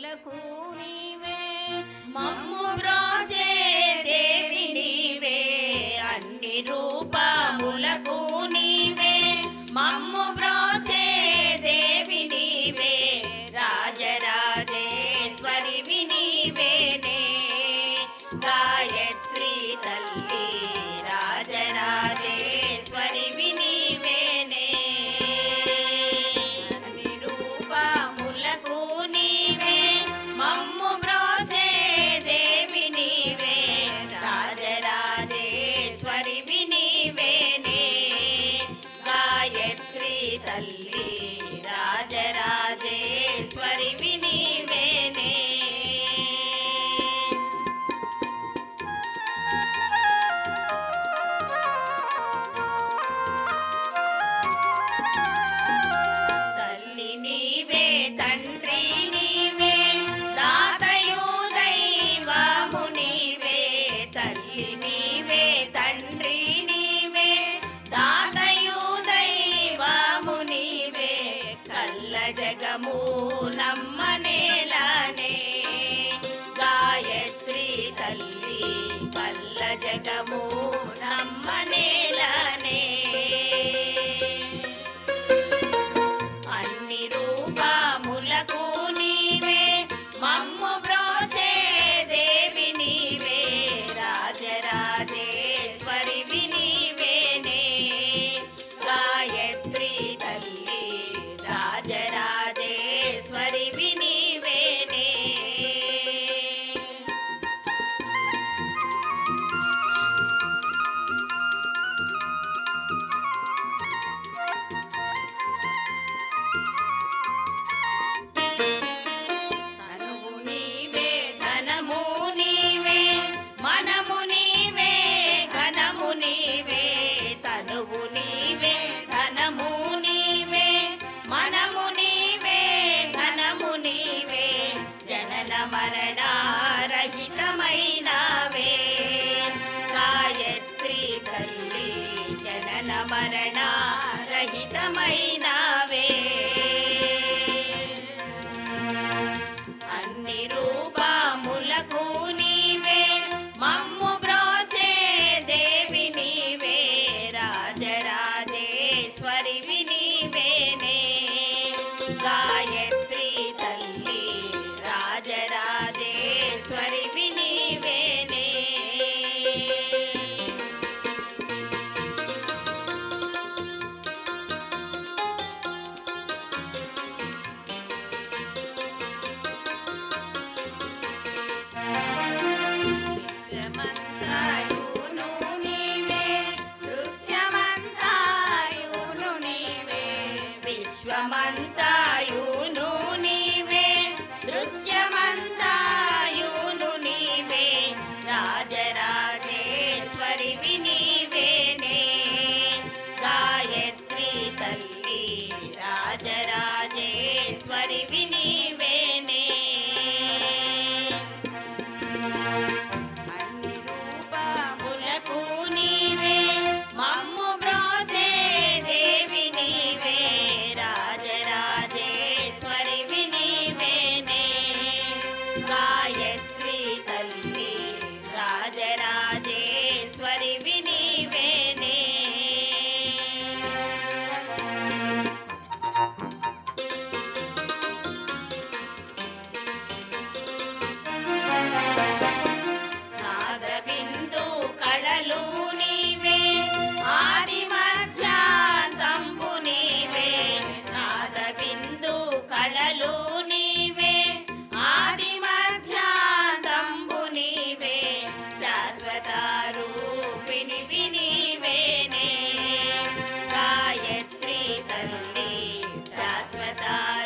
కులకు నీవే. మమ్ము బ్రాచే దేవి నీవే. అన్ని రూపములకు నీవే. మమ్ము బ్రాచే దేవి నీవే. రాజరాజేశ్వరి నీవేనే. గాయత్రి తల్లి తల్లి రాజరాజేశ్వరి నీవేనే తల్లి నీవే తండ్రి జగమూలమ్మ నేలనే గాయత్రి తల్లి పల్ల జగమూ జనమరణ రహితమైన తల్లి రాజరాజేశ్వరి వినివేనే అన్ని రూపములకు నీవే మమ్ము బ్రోచే దేవి నీవే. రాజరాజేశ్వరి గాయ with us.